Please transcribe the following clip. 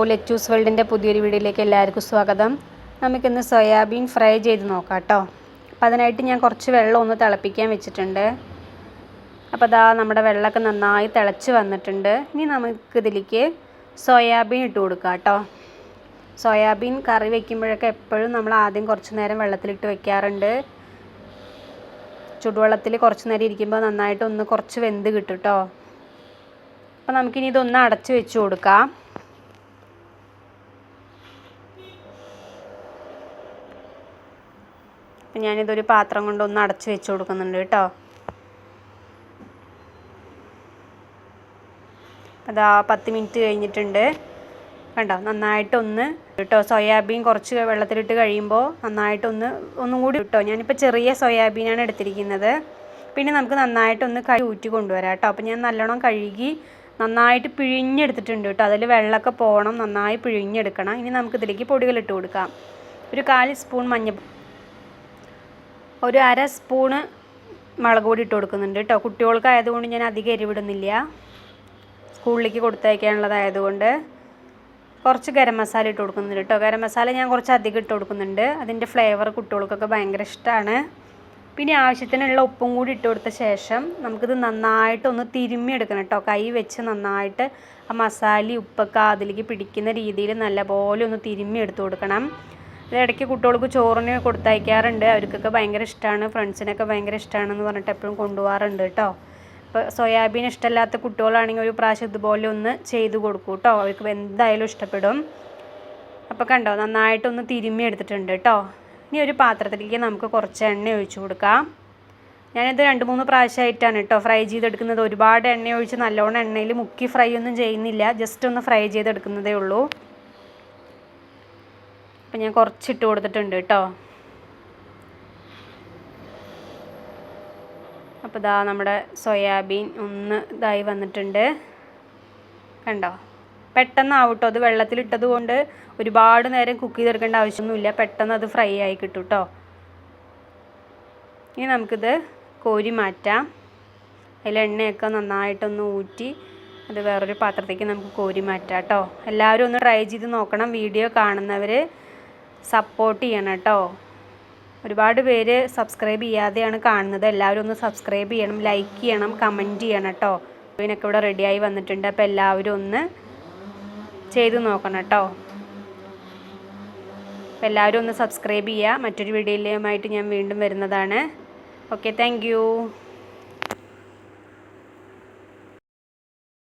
അപ്പോൾ ലെറ്റൂസ് വേൾഡിന്റെ പുതിയൊരു വീഡിയോയിലേക്ക് എല്ലാവർക്കും സ്വാഗതം. നമുക്കിന്ന് സോയാബീൻ ഫ്രൈ ചെയ്ത് നോക്കാം കേട്ടോ. അപ്പോൾ അതിനായിട്ട് ഞാൻ കുറച്ച് വെള്ളം ഒന്ന് തിളപ്പിക്കാൻ വെച്ചിട്ടുണ്ട്. അപ്പോൾ അതാ നമ്മുടെ വെള്ളമൊക്കെ നന്നായി തിളച്ച് വന്നിട്ടുണ്ട്. ഇനി നമുക്കിതിലേക്ക് സോയാബീൻ ഇട്ട് കൊടുക്കാം കേട്ടോ. സോയാബീൻ കറി വെക്കുമ്പോഴൊക്കെ എപ്പോഴും നമ്മൾ ആദ്യം കുറച്ച് നേരം വെള്ളത്തിലിട്ട് വെക്കാറുണ്ട്. ചുടുവെള്ളത്തിൽ കുറച്ച് നേരം ഇരിക്കുമ്പോൾ നന്നായിട്ട് ഒന്ന് കുറച്ച് വെന്ത് കിട്ടും കേട്ടോ. അപ്പോൾ നമുക്കിനി ഇതൊന്ന് അടച്ച് വെച്ച് കൊടുക്കാം. അപ്പം ഞാനിതൊരു പാത്രം കൊണ്ടൊന്ന് അടച്ച് വെച്ച് കൊടുക്കുന്നുണ്ട് കേട്ടോ. അതാ പത്ത് മിനിറ്റ് കഴിഞ്ഞിട്ടുണ്ട്. കണ്ടോ? നന്നായിട്ടൊന്ന് കേട്ടോ. സോയാബീൻ കുറച്ച് വെള്ളത്തിലിട്ട് കഴിയുമ്പോൾ നന്നായിട്ടൊന്ന് ഒന്നും കൂടി കിട്ടോ ഞാനിപ്പോൾ ചെറിയ സോയാബീനാണ് എടുത്തിരിക്കുന്നത്. പിന്നെ നമുക്ക് നന്നായിട്ടൊന്ന് കഴുകി ഊറ്റി കൊണ്ടുവരാം കേട്ടോ. അപ്പോൾ ഞാൻ നല്ലോണം കഴുകി നന്നായിട്ട് പിഴിഞ്ഞെടുത്തിട്ടുണ്ട് കേട്ടോ. അതിൽ വെള്ളമൊക്കെ പോകണം. നന്നായി പിഴിഞ്ഞെടുക്കണം. ഇനി നമുക്കിതിലേക്ക് പൊടികൾ ഇട്ട് കൊടുക്കാം. ഒരു കാൽ സ്പൂൺ മഞ്ഞ ഒരു അര സ്പൂണ് മുളക് പൊടി ഇട്ട് കൊടുക്കുന്നുണ്ട് കേട്ടോ. കുട്ടികൾക്കായതുകൊണ്ട് ഞാൻ അധികം എരിവിടുന്നില്ല. സ്കൂളിലേക്ക് കൊടുത്തയക്കാനുള്ളതായതുകൊണ്ട് കുറച്ച് ഗരം മസാല ഇട്ട് കൊടുക്കുന്നുണ്ട് കേട്ടോ. ഗരം മസാല ഞാൻ കുറച്ച് അധികം ഇട്ട് കൊടുക്കുന്നുണ്ട്. അതിന്റെ ഫ്ലേവർ കുട്ടികൾക്കൊക്കെ ഭയങ്കര ഇഷ്ടമാണ്. പിന്നെ ആവശ്യത്തിനുള്ള ഉപ്പും കൂടി ഇട്ട് കൊടുത്ത ശേഷം നമുക്കിത് നന്നായിട്ടൊന്ന് തിരുമ്മി എടുക്കണം കേട്ടോ. കൈ വെച്ച് നന്നായിട്ട് ആ മസാലയും ഉപ്പൊക്കെ അതിലേക്ക് പിടിക്കുന്ന രീതിയിൽ നല്ലപോലെ ഒന്ന് തിരുമ്മി എടുത്തു കൊടുക്കണം. ഇടയ്ക്ക് കുട്ടികൾക്ക് ചോറിന് കൊടുത്തയക്കാറുണ്ട്. അവർക്കൊക്കെ ഭയങ്കര ഇഷ്ടമാണ് ഫ്രണ്ട്സിനൊക്കെ ഭയങ്കര ഇഷ്ടമാണെന്ന് പറഞ്ഞിട്ട് എപ്പോഴും കൊണ്ടുപോകാറുണ്ട് കേട്ടോ. ഇപ്പോൾ സോയാബീൻ ഇഷ്ടമല്ലാത്ത കുട്ടികളാണെങ്കിൽ ഒരു പ്രാവശ്യം ഇതുപോലെ ഒന്ന് ചെയ്ത് കൊടുക്കൂ കേട്ടോ. അവർക്ക് എന്തായാലും ഇഷ്ടപ്പെടും. അപ്പോൾ കണ്ടോ നന്നായിട്ടൊന്ന് തിരുമ്മി എടുത്തിട്ടുണ്ട് കേട്ടോ. ഇനി ഒരു പാത്രത്തിലേക്ക് നമുക്ക് കുറച്ച് എണ്ണ ഒഴിച്ചു കൊടുക്കാം. ഞാനിത് രണ്ട് മൂന്ന് പ്രാവശ്യമായിട്ടാണ് കേട്ടോ ഫ്രൈ ചെയ്തെടുക്കുന്നത്. ഒരുപാട് എണ്ണ ഒഴിച്ച് നല്ലോണം എണ്ണയിൽ മുക്കി ഫ്രൈ ഒന്നും ചെയ്യുന്നില്ല. ജസ്റ്റ് ഒന്ന് ഫ്രൈ ചെയ്തെടുക്കുന്നതേ ഉള്ളൂ. അപ്പം ഞാൻ കുറച്ചിട്ട് കൊടുത്തിട്ടുണ്ട് കേട്ടോ. അപ്പോൾ ഇതാ നമ്മുടെ സോയാബീൻ ഒന്ന് ഇതായി വന്നിട്ടുണ്ട്. കണ്ടോ? പെട്ടെന്ന് ആവട്ടോ അത് വെള്ളത്തിലിട്ടത് കൊണ്ട് ഒരുപാട് നേരം കുക്ക് ചെയ്തെടുക്കേണ്ട ആവശ്യമൊന്നുമില്ല. പെട്ടെന്ന് അത് ഫ്രൈ ആയി കിട്ടും കേട്ടോ ഇനി നമുക്കിത് കോരി മാറ്റാം. അതിൽ എണ്ണയൊക്കെ നന്നായിട്ടൊന്ന് ഊറ്റി അത് വേറൊരു പാത്രത്തേക്ക് നമുക്ക് കോരി മാറ്റാം കേട്ടോ എല്ലാവരും ഒന്ന് ട്രൈ ചെയ്ത് നോക്കണം വീഡിയോ കാണുന്നവർ സപ്പോർട്ട് ചെയ്യണം കേട്ടോ. ഒരുപാട് പേര് സബ്സ്ക്രൈബ് ചെയ്യാതെയാണ് കാണുന്നത്. എല്ലാവരും ഒന്ന് സബ്സ്ക്രൈബ് ചെയ്യണം ലൈക്ക് ചെയ്യണം കമന്റ് ചെയ്യണം കേട്ടോ. ഇതിനൊക്കെ ഇവിടെ റെഡിയായി വന്നിട്ടുണ്ട്. അപ്പോൾ എല്ലാവരും ഒന്ന് ചെയ്ത് നോക്കണം കേട്ടോ. അപ്പോൾ എല്ലാവരും ഒന്ന് സബ്സ്ക്രൈബ് ചെയ്യുക. മറ്റൊരു വീഡിയോയിലുമായിട്ട് ഞാൻ വീണ്ടും വരുന്നതാണ്. Okay thank